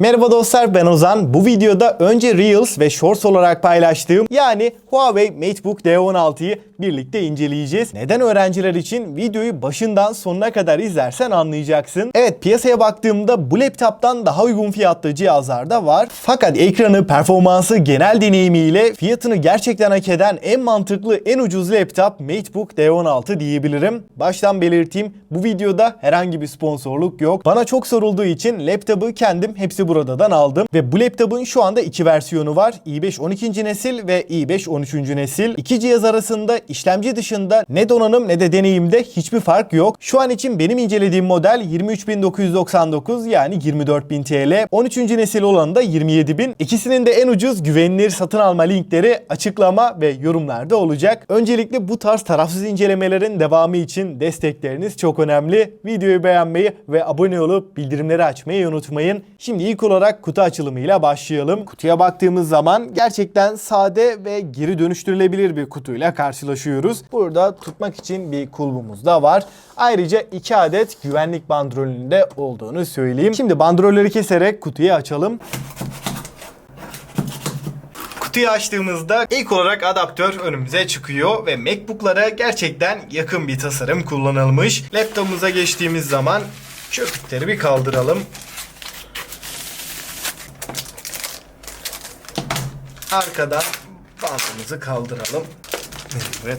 Merhaba dostlar ben Ozan. Bu videoda önce Reels ve Shorts olarak paylaştığım yani Huawei MateBook D16'yı birlikte inceleyeceğiz. Neden öğrenciler için videoyu başından sonuna kadar izlersen anlayacaksın. Evet piyasaya baktığımda bu laptoptan daha uygun fiyatlı cihazlar da var. Fakat ekranı, performansı, genel deneyimiyle fiyatını gerçekten hak eden en mantıklı, en ucuz laptop MateBook D16 diyebilirim. Baştan belirteyim bu videoda herhangi bir sponsorluk yok. Bana çok sorulduğu için laptopu kendim hepsi buradan aldım. Ve bu laptopun şu anda iki versiyonu var. i5 12. nesil ve i5 13. nesil. İki cihaz arasında işlemci dışında ne donanım ne de deneyimde hiçbir fark yok. Şu an için benim incelediğim model 23.999 yani 24.000 TL. 13. nesil olanı da 27.000. İkisinin de en ucuz güvenilir satın alma linkleri açıklama ve yorumlarda olacak. Öncelikle bu tarz tarafsız incelemelerin devamı için destekleriniz çok önemli. Videoyu beğenmeyi ve abone olup bildirimleri açmayı unutmayın. Şimdi ilk olarak kutu açılımıyla başlayalım. Kutuya baktığımız zaman gerçekten sade ve geri dönüştürülebilir bir kutuyla karşılaşıyoruz. Burada tutmak için bir kulbumuz da var. Ayrıca 2 adet güvenlik bandrolünde olduğunu söyleyeyim. Şimdi bandrolleri keserek kutuyu açalım. Kutuyu açtığımızda ilk olarak adaptör önümüze çıkıyor ve MacBook'lara gerçekten yakın bir tasarım kullanılmış. Laptopumuza geçtiğimiz zaman çöplükleri bir kaldıralım. Arkadan bantımızı kaldıralım. Evet.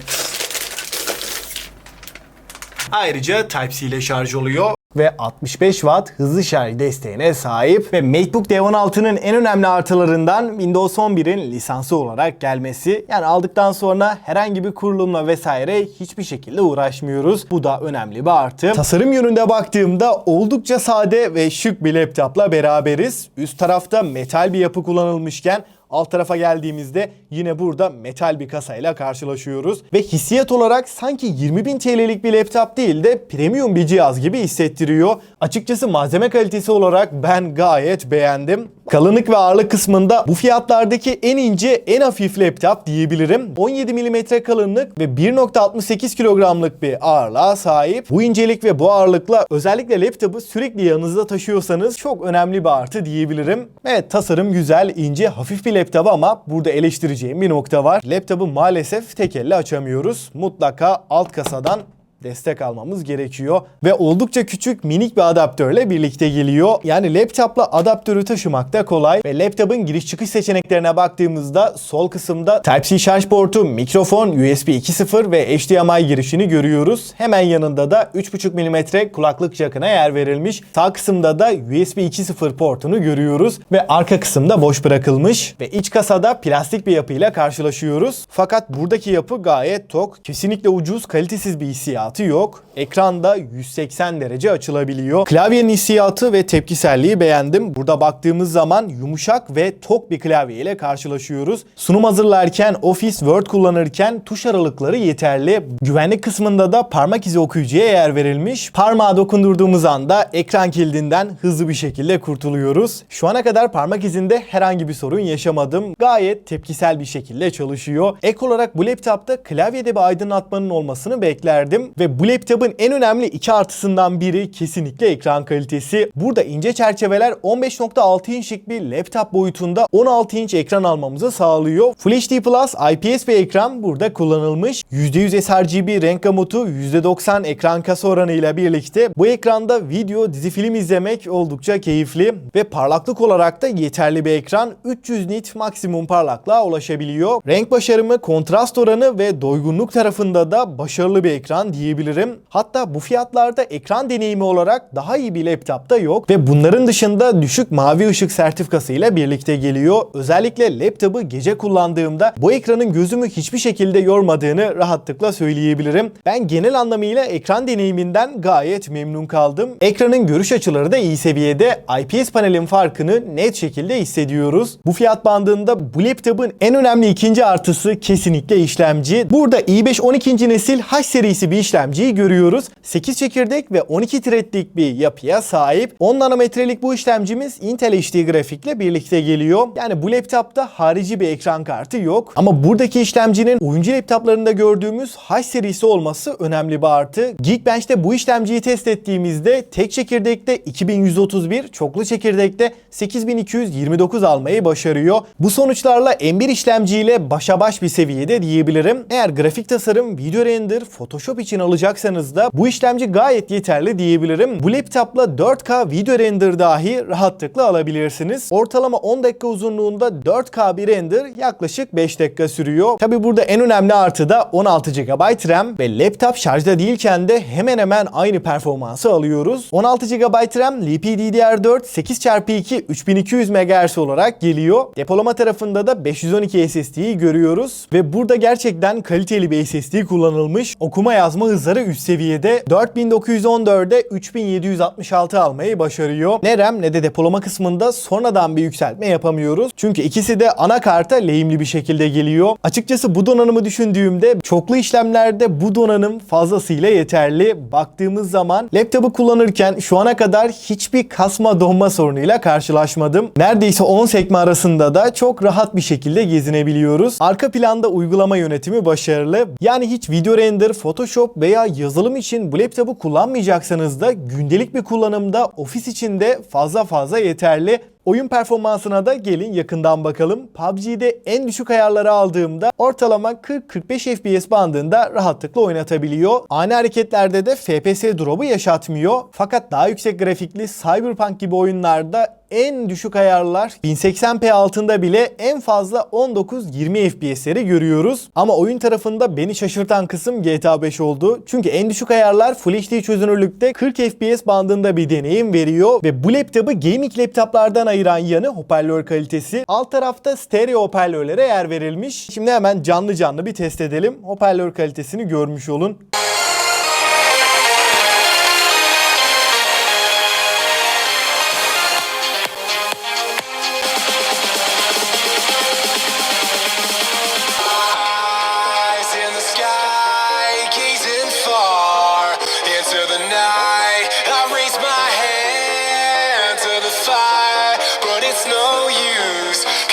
Ayrıca Type-C ile şarj oluyor ve 65 Watt hızlı şarj desteğine sahip ve MacBook D16'nın en önemli artılarından Windows 11'in lisansı olarak gelmesi. Yani aldıktan sonra herhangi bir kurulumla vesaire hiçbir şekilde uğraşmıyoruz. Bu da önemli bir artı. Tasarım yönünde baktığımda oldukça sade ve şık bir laptopla beraberiz. Üst tarafta metal bir yapı kullanılmışken Alt tarafa geldiğimizde yine burada metal bir kasayla karşılaşıyoruz. Ve hissiyat olarak sanki 20.000 TL'lik bir laptop değil de premium bir cihaz gibi hissettiriyor. Açıkçası malzeme kalitesi olarak ben gayet beğendim. Kalınlık ve ağırlık kısmında bu fiyatlardaki en ince, en hafif laptop diyebilirim. 17 mm kalınlık ve 1.68 kilogramlık bir ağırlığa sahip. Bu incelik ve bu ağırlıkla özellikle laptopu sürekli yanınızda taşıyorsanız çok önemli bir artı diyebilirim. Evet tasarım güzel, ince, hafif bir laptop ama burada eleştireceğim bir nokta var. Laptopu maalesef tek elle açamıyoruz. Mutlaka alt kasadan destek almamız gerekiyor. Ve oldukça küçük minik bir adaptörle birlikte geliyor. Yani laptopla adaptörü taşımak da kolay. Ve laptopun giriş çıkış seçeneklerine baktığımızda sol kısımda Type-C şarj portu, mikrofon, USB 2.0 ve HDMI girişini görüyoruz. Hemen yanında da 3.5 mm kulaklık jackına yer verilmiş. Sağ kısımda da USB 2.0 portunu görüyoruz. Ve arka kısımda boş bırakılmış. Ve iç kasada plastik bir yapıyla karşılaşıyoruz. Fakat buradaki yapı gayet tok. Kesinlikle ucuz, kalitesiz bir hissiyat hissiyatı yok. Ekranda 180 derece açılabiliyor. Klavyenin hissiyatı ve tepkiselliği beğendim. Burada baktığımız zaman yumuşak ve tok bir klavye ile karşılaşıyoruz. Sunum hazırlarken, Office, Word kullanırken tuş aralıkları yeterli. Güvenlik kısmında da parmak izi okuyucuya yer verilmiş. Parmağı dokundurduğumuz anda ekran kildinden hızlı bir şekilde kurtuluyoruz. Şu ana kadar parmak izinde herhangi bir sorun yaşamadım. Gayet tepkisel bir şekilde çalışıyor. Ek olarak bu laptopta klavyede bir aydınlatmanın olmasını beklerdim ve bu laptopun en önemli iki artısından biri kesinlikle ekran kalitesi. Burada ince çerçeveler 15.6 inçlik bir laptop boyutunda 16 inç ekran almamızı sağlıyor. Full HD Plus IPS bir ekran burada kullanılmış. %100 sRGB renk gamutu, %90 ekran kasa oranı ile birlikte bu ekranda video, dizi film izlemek oldukça keyifli ve parlaklık olarak da yeterli bir ekran. 300 nit maksimum parlaklığa ulaşabiliyor. Renk başarımı, kontrast oranı ve doygunluk tarafında da başarılı bir ekran diyebilirim. Hatta bu fiyatlarda ekran deneyimi olarak daha iyi bir laptop da yok ve bunların dışında düşük mavi ışık sertifikası ile birlikte geliyor. Özellikle laptopu gece kullandığımda bu ekranın gözümü hiçbir şekilde yormadığını rahatlıkla söyleyebilirim. Ben genel anlamıyla ekran deneyiminden gayet memnun kaldım. Ekranın görüş açıları da iyi seviyede. IPS panelin farkını net şekilde hissediyoruz. Bu fiyat bandında bu laptopun en önemli ikinci artısı kesinlikle işlemci. Burada i5 12. nesil H serisi bir işlemci işlemciyi görüyoruz. 8 çekirdek ve 12 threadlik bir yapıya sahip. 10 nanometrelik bu işlemcimiz Intel HD grafikle birlikte geliyor. Yani bu laptopta harici bir ekran kartı yok. Ama buradaki işlemcinin oyuncu laptoplarında gördüğümüz H serisi olması önemli bir artı. Geekbench'te bu işlemciyi test ettiğimizde tek çekirdekte 2131, çoklu çekirdekte 8229 almayı başarıyor. Bu sonuçlarla M1 işlemciyle başa baş bir seviyede diyebilirim. Eğer grafik tasarım, video render, Photoshop için alacaksanız da bu işlemci gayet yeterli diyebilirim. Bu laptopla 4K video render dahi rahatlıkla alabilirsiniz. Ortalama 10 dakika uzunluğunda 4K bir render yaklaşık 5 dakika sürüyor. Tabi burada en önemli artı da 16 GB RAM ve laptop şarjda değilken de hemen hemen aynı performansı alıyoruz. 16 GB RAM LPDDR4 8x2 3200 MHz olarak geliyor. Depolama tarafında da 512 SSD'yi görüyoruz ve burada gerçekten kaliteli bir SSD kullanılmış. Okuma yazma hızları üst seviyede 4914'e 3766 almayı başarıyor. Ne RAM ne de depolama kısmında sonradan bir yükseltme yapamıyoruz. Çünkü ikisi de anakarta lehimli bir şekilde geliyor. Açıkçası bu donanımı düşündüğümde çoklu işlemlerde bu donanım fazlasıyla yeterli. Baktığımız zaman laptopu kullanırken şu ana kadar hiçbir kasma donma sorunuyla karşılaşmadım. Neredeyse 10 sekme arasında da çok rahat bir şekilde gezinebiliyoruz. Arka planda uygulama yönetimi başarılı. Yani hiç video render, Photoshop veya yazılım için bu laptopu kullanmayacaksanız da gündelik bir kullanımda ofis içinde fazla fazla yeterli. Oyun performansına da gelin yakından bakalım. PUBG'de en düşük ayarları aldığımda ortalama 40-45 FPS bandında rahatlıkla oynatabiliyor. Ani hareketlerde de FPS drop'u yaşatmıyor. Fakat daha yüksek grafikli Cyberpunk gibi oyunlarda en düşük ayarlar 1080p altında bile en fazla 19-20 FPS'leri görüyoruz. Ama oyun tarafında beni şaşırtan kısım GTA 5 oldu. Çünkü en düşük ayarlar Full HD çözünürlükte 40 FPS bandında bir deneyim veriyor ve bu laptopu gaming laptoplardan ayıran yanı hoparlör kalitesi. Alt tarafta stereo hoparlörlere yer verilmiş. Şimdi hemen canlı canlı bir test edelim. Hoparlör kalitesini görmüş olun.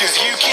Cause you can't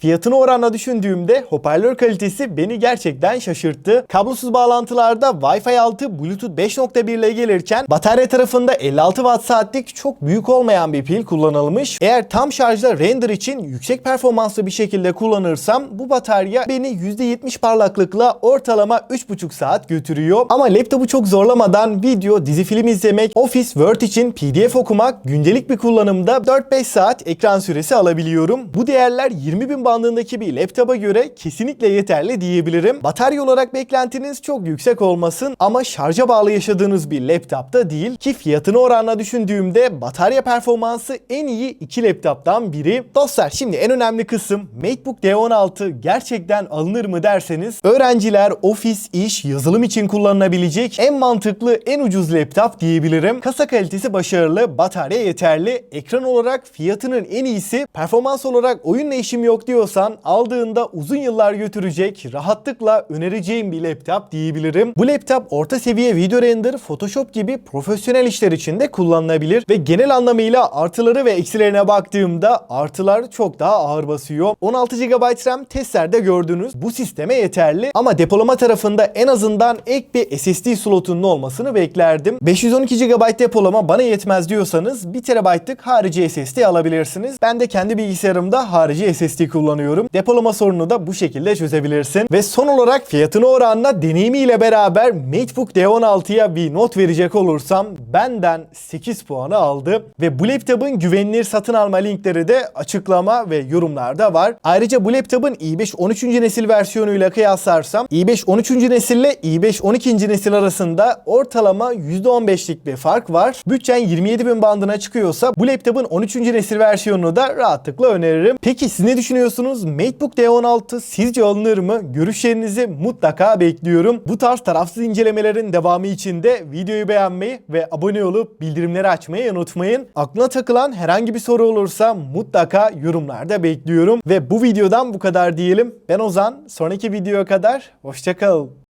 Fiyatını oranla düşündüğümde hoparlör kalitesi beni gerçekten şaşırttı. Kablosuz bağlantılarda Wi-Fi 6 Bluetooth 5.1 ile gelirken batarya tarafında 56 watt saatlik çok büyük olmayan bir pil kullanılmış. Eğer tam şarjda render için yüksek performanslı bir şekilde kullanırsam bu batarya beni %70 parlaklıkla ortalama 3.5 saat götürüyor. Ama laptopu çok zorlamadan video, dizi film izlemek, Office, Word için PDF okumak, gündelik bir kullanımda 4-5 saat ekran süresi alabiliyorum. Bu değerler 20 bin bandındaki bir laptopa göre kesinlikle yeterli diyebilirim. Batarya olarak beklentiniz çok yüksek olmasın ama şarja bağlı yaşadığınız bir laptopta değil ki fiyatını oranla düşündüğümde batarya performansı en iyi iki laptoptan biri. Dostlar şimdi en önemli kısım MacBook D16 gerçekten alınır mı derseniz öğrenciler, ofis, iş, yazılım için kullanılabilecek en mantıklı, en ucuz laptop diyebilirim. Kasa kalitesi başarılı, batarya yeterli, ekran olarak fiyatının en iyisi, performans olarak oyunla işim yok diyorsan aldığında uzun yıllar götürecek, rahatlıkla önereceğim bir laptop diyebilirim. Bu laptop orta seviye video render, Photoshop gibi profesyonel işler için de kullanılabilir ve genel anlamıyla artıları ve eksilerine baktığımda artılar çok daha ağır basıyor. 16 GB RAM testlerde gördüğünüz bu sisteme yeterli ama depolama tarafında en azından ek bir SSD slotunun olmasını beklerdim. 512 GB depolama bana yetmez diyorsanız 1 TB'lık harici SSD alabilirsiniz. Ben de kendi bilgisayarımda harici SSD kullanıyorum. Depolama sorununu da bu şekilde çözebilirsin. Ve son olarak fiyatına oranla deneyimiyle beraber MacBook D16'ya bir not verecek olursam benden 8 puanı aldı. Ve bu laptopun güvenilir satın alma linkleri de açıklama ve yorumlarda var. Ayrıca bu laptopun i5 13. nesil versiyonuyla kıyaslarsam i5 13. nesille i5 12. nesil arasında ortalama %15'lik bir fark var. Bütçen 27 bin bandına çıkıyorsa bu laptopun 13. nesil versiyonunu da rahatlıkla öneririm. Peki siz ne düşünüyorsunuz? Düşünüyorsunuz? MacBook D16 sizce alınır mı? Görüşlerinizi mutlaka bekliyorum. Bu tarz tarafsız incelemelerin devamı için de videoyu beğenmeyi ve abone olup bildirimleri açmayı unutmayın. Aklına takılan herhangi bir soru olursa mutlaka yorumlarda bekliyorum. Ve bu videodan bu kadar diyelim. Ben Ozan. Sonraki videoya kadar hoşçakalın.